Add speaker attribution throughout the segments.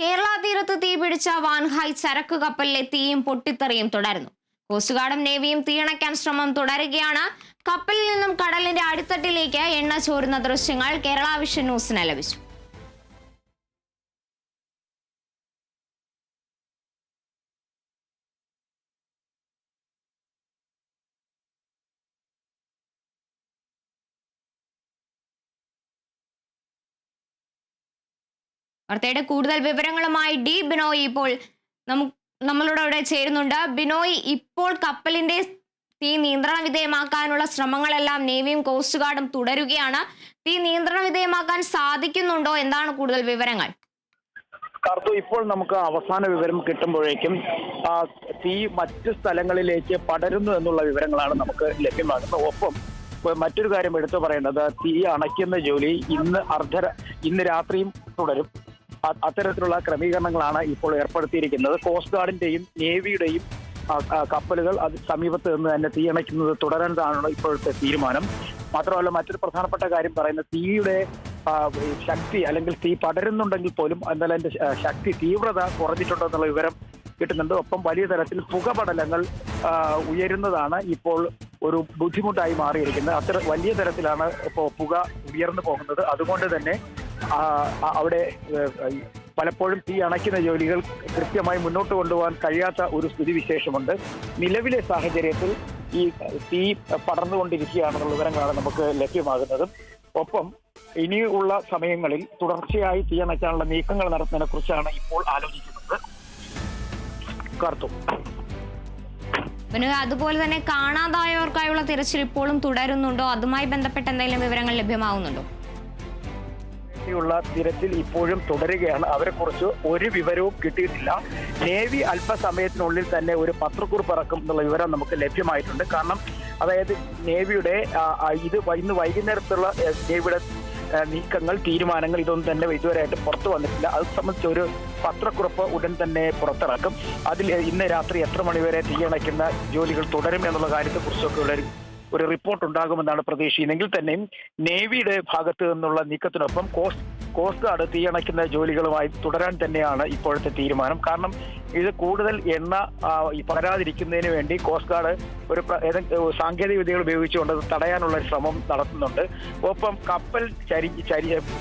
Speaker 1: കേരള തീരത്ത് തീപിടിച്ച വാൻഹായ് ചരക്ക് കപ്പലിലെ തീയും പൊട്ടിത്തെറിയും തുടരുന്നു. കോസ്റ്റ് ഗാർഡും നേവിയും തീയണയ്ക്കാൻ ശ്രമം തുടരുകയാണ്. കപ്പലിൽ നിന്നും കടലിന്റെ അടിത്തട്ടിലേക്ക് എണ്ണ ചോരുന്ന ദൃശ്യങ്ങൾ കേരള വിഷൻ ന്യൂസിന് ലഭിച്ചു. വാർത്തയുടെ കൂടുതൽ വിവരങ്ങളുമായി ഡി ബിനോയ് ഇപ്പോൾ നമ്മളോട് അവിടെ ചേരുന്നുണ്ട്. ബിനോയ് ഇപ്പോൾ കപ്പലിന്റെ തീ നിയന്ത്രണ വിധേയമാക്കാനുള്ള ശ്രമങ്ങളെല്ലാം നേവിയും കോസ്റ്റ് ഗാർഡും തുടരുകയാണ്. തീ നിയന്ത്രണ വിധേയമാക്കാൻ സാധിക്കുന്നുണ്ടോ? എന്താണ് കൂടുതൽ വിവരങ്ങൾ?
Speaker 2: കാർത്തു ഇപ്പോൾ നമുക്ക് അവസാന വിവരം കിട്ടുമ്പോഴേക്കും തീ മറ്റു സ്ഥലങ്ങളിലേക്ക് പടരുന്നു എന്നുള്ള വിവരങ്ങളാണ് നമുക്ക് ലഭ്യമാകുന്നത്. ഒപ്പം മറ്റൊരു കാര്യം എടുത്തു പറയേണ്ടത് തീ അണയ്ക്കുന്ന ജോലി ഇന്ന് അർദ്ധ ഇന്ന് രാത്രിയും തുടരും. അത്തരത്തിലുള്ള ക്രമീകരണങ്ങളാണ് ഇപ്പോൾ ഏർപ്പെടുത്തിയിരിക്കുന്നത്. കോസ്റ്റ് ഗാർഡിന്റെയും നേവിയുടെയും കപ്പലുകൾ അത് സമീപത്ത് നിന്ന് തന്നെ തീയണയ്ക്കുന്നത് തുടരാനാണ് ഇപ്പോഴത്തെ തീരുമാനം. മാത്രമല്ല മറ്റൊരു പ്രധാനപ്പെട്ട കാര്യം പറയുന്നത് തീയുടെ ശക്തി അല്ലെങ്കിൽ തീ പടരുന്നുണ്ടെങ്കിൽ പോലും എന്നാൽ അതിന്റെ ശക്തി തീവ്രത കുറഞ്ഞിട്ടുണ്ടെന്നുള്ള വിവരം കിട്ടുന്നുണ്ട്. ഒപ്പം വലിയ തരത്തിൽ പുകപടലങ്ങൾ ഉയരുന്നതാണ് ഇപ്പോൾ ഒരു ബുദ്ധിമുട്ടായി മാറിയിരിക്കുന്നത്. അത്ര വലിയ തരത്തിലാണ് ഇപ്പോൾ പുക ഉയർന്നു പോകുന്നത്. അതുകൊണ്ട് തന്നെ അവിടെ പലപ്പോഴും തീ അണയ്ക്കുന്ന ജോലികൾ കൃത്യമായി മുന്നോട്ട് കൊണ്ടുപോകാൻ കഴിയാത്ത ഒരു സ്ഥിതിവിശേഷമുണ്ട്. നിലവിലെ സാഹചര്യത്തിൽ ഈ തീ പടർന്നുകൊണ്ടിരിക്കുകയാണെന്നുള്ള വിവരങ്ങളാണ് നമുക്ക് ലഭ്യമാകുന്നതും. ഒപ്പം ഇനിയുള്ള സമയങ്ങളിൽ തുടർച്ചയായി തീ അണയ്ക്കാനുള്ള നീക്കങ്ങൾ നടത്തുന്നതിനെ കുറിച്ചാണ് ഇപ്പോൾ ആലോചിക്കുന്നത്.
Speaker 1: ബിനോയ് അതുപോലെ തന്നെ കാണാതായവർക്കായുള്ള തിരച്ചിൽ ഇപ്പോഴും തുടരുന്നുണ്ടോ? അതുമായി ബന്ധപ്പെട്ട എന്തെങ്കിലും വിവരങ്ങൾ ലഭ്യമാകുന്നുണ്ടോ ുള്ള
Speaker 2: തിരച്ചിൽ ഇപ്പോഴും തുടരുകയാണ്. അവരെ കുറിച്ച് ഒരു വിവരവും കിട്ടിയിട്ടില്ല. നേവി അല്പസമയത്തിനുള്ളിൽ തന്നെ ഒരു പത്രക്കുറിപ്പ് ഇറക്കും എന്നുള്ള വിവരം നമുക്ക് ലഭ്യമായിട്ടുണ്ട്. കാരണം അതായത് നേവിയുടെ ഇത് ഇന്ന് വൈകുന്നേരത്തുള്ള നേവിയുടെ നീക്കങ്ങൾ തീരുമാനങ്ങൾ ഇതൊന്നും തന്നെ ഇതുവരെയായിട്ട് പുറത്തു വന്നിട്ടില്ല. അത് സംബന്ധിച്ച് ഒരു പത്രക്കുറിപ്പ് ഉടൻ തന്നെ പുറത്തിറക്കും. അതിൽ ഇന്ന് രാത്രി എത്ര മണിവരെ തീയണയ്ക്കുന്ന ജോലികൾ തുടരും എന്നുള്ള കാര്യത്തെക്കുറിച്ചൊക്കെ ഉള്ള ഒരു ഒരു റിപ്പോർട്ട് ഉണ്ടാകുമെന്നാണ് പ്രതീക്ഷിക്കുന്നതെങ്കിൽ തന്നെയും നേവിയുടെ ഭാഗത്തു നിന്നുള്ള നീക്കത്തിനൊപ്പം കോസ്റ്റ് കോസ്റ്റ് ഗാർഡ് തീയണയ്ക്കുന്ന ജോലികളുമായി തുടരാൻ തന്നെയാണ് ഇപ്പോഴത്തെ തീരുമാനം. കാരണം ഇത് കൂടുതൽ എണ്ണ പകരാതിരിക്കുന്നതിന് വേണ്ടി കോസ്റ്റ് ഗാർഡ് ഒരു സാങ്കേതിക വിദ്യകൾ ഉപയോഗിച്ചുകൊണ്ട് തടയാനുള്ള ശ്രമം നടത്തുന്നുണ്ട്. ഒപ്പം കപ്പൽ ചരി-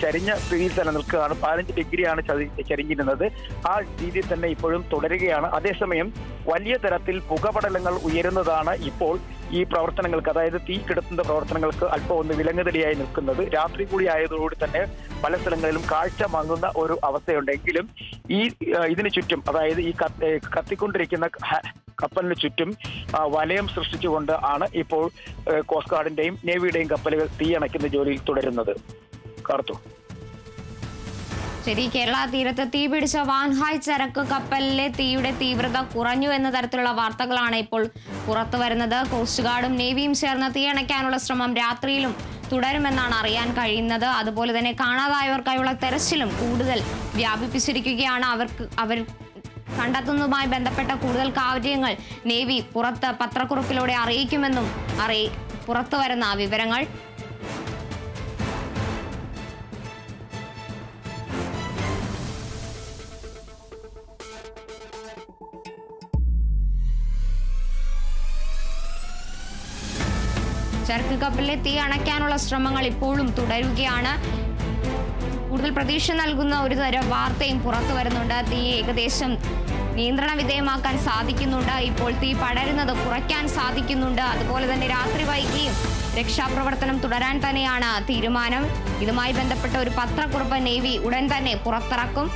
Speaker 2: ചരിഞ്ഞ സ്ഥിതിയിൽ തന്നെ നിൽക്കുകയാണ്. പതിനഞ്ച് ഡിഗ്രിയാണ് ചരിഞ്ഞിരുന്നത്. ആ രീതിയിൽ തന്നെ ഇപ്പോഴും തുടരുകയാണ്. അതേസമയം വലിയ തരത്തിൽ പുകപടലങ്ങൾ ഉയരുന്നതാണ് ഇപ്പോൾ ഈ പ്രവർത്തനങ്ങൾക്ക് അതായത് തീ കിടത്തുന്ന പ്രവർത്തനങ്ങൾക്ക് അല്പം ഒന്ന് വിലങ്ങുതടിയായി നിൽക്കുന്നത്. രാത്രി കൂടി ആയതോടുകൂടി തന്നെ പല സ്ഥലങ്ങളിലും കാഴ്ച മങ്ങുന്ന ഒരു അവസ്ഥയുണ്ടെങ്കിലും ഈ ഇതിനു ചുറ്റും അതായത് ഈ കത്ത് കത്തിക്കൊണ്ടിരിക്കുന്ന കപ്പലിന് ചുറ്റും വലയം സൃഷ്ടിച്ചുകൊണ്ട് ആണ് ഇപ്പോൾ കോസ്റ്റ് ഗാർഡിന്റെയും നേവിയുടെയും കപ്പലുകൾ തീ അണയ്ക്കുന്ന ജോലിയിൽ തുടരുന്നത്. കാർത്തു.
Speaker 1: ശരി കേരള തീരത്ത് തീ പിടിച്ച വാൻഹായ് ചരക്ക് കപ്പലിലെ തീയുടെ തീവ്രത കുറഞ്ഞു എന്ന തരത്തിലുള്ള വാർത്തകളാണ് ഇപ്പോൾ പുറത്തു വരുന്നത്. കോസ്റ്റ് ഗാർഡും നേവിയും ചേർന്ന് തീയണയ്ക്കാനുള്ള ശ്രമം രാത്രിയിലും തുടരുമെന്നാണ് അറിയാൻ കഴിയുന്നത്. അതുപോലെ തന്നെ കാണാതായവർക്കായുള്ള തെരച്ചിലും കൂടുതൽ വ്യാപിപ്പിച്ചിരിക്കുകയാണ്. അവർക്ക് അവർ കണ്ടെത്തുന്നതുമായി ബന്ധപ്പെട്ട കൂടുതൽ കാര്യങ്ങൾ നേവി പുറത്ത് പത്രക്കുറിപ്പിലൂടെ അറിയിക്കുമെന്നും അറിയി പുറത്തു വരുന്ന വിവരങ്ങൾ ചരക്ക് കപ്പലിലെ തീ അണയ്ക്കാനുള്ള ശ്രമങ്ങൾ ഇപ്പോഴും തുടരുകയാണ്. കൂടുതൽ പ്രതീക്ഷ നൽകുന്ന ഒരു തരം വാർത്തയും പുറത്തു വരുന്നുണ്ട്. തീ ഏകദേശം നിയന്ത്രണ വിധേയമാക്കാൻ സാധിക്കുന്നുണ്ട്. ഇപ്പോൾ തീ പടരുന്നത് കുറയ്ക്കാൻ സാധിക്കുന്നുണ്ട്. അതുപോലെ തന്നെ രാത്രി വൈകിയും രക്ഷാപ്രവർത്തനം തുടരാൻ തന്നെയാണ് തീരുമാനം. ഇതുമായി ബന്ധപ്പെട്ട ഒരു പത്രക്കുറിപ്പ് നേവി ഉടൻ തന്നെ പുറത്തിറക്കും.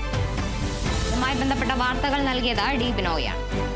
Speaker 1: ഇതുമായി ബന്ധപ്പെട്ട വാർത്തകൾ നൽകിയത് ഡി ബിനോയാണ്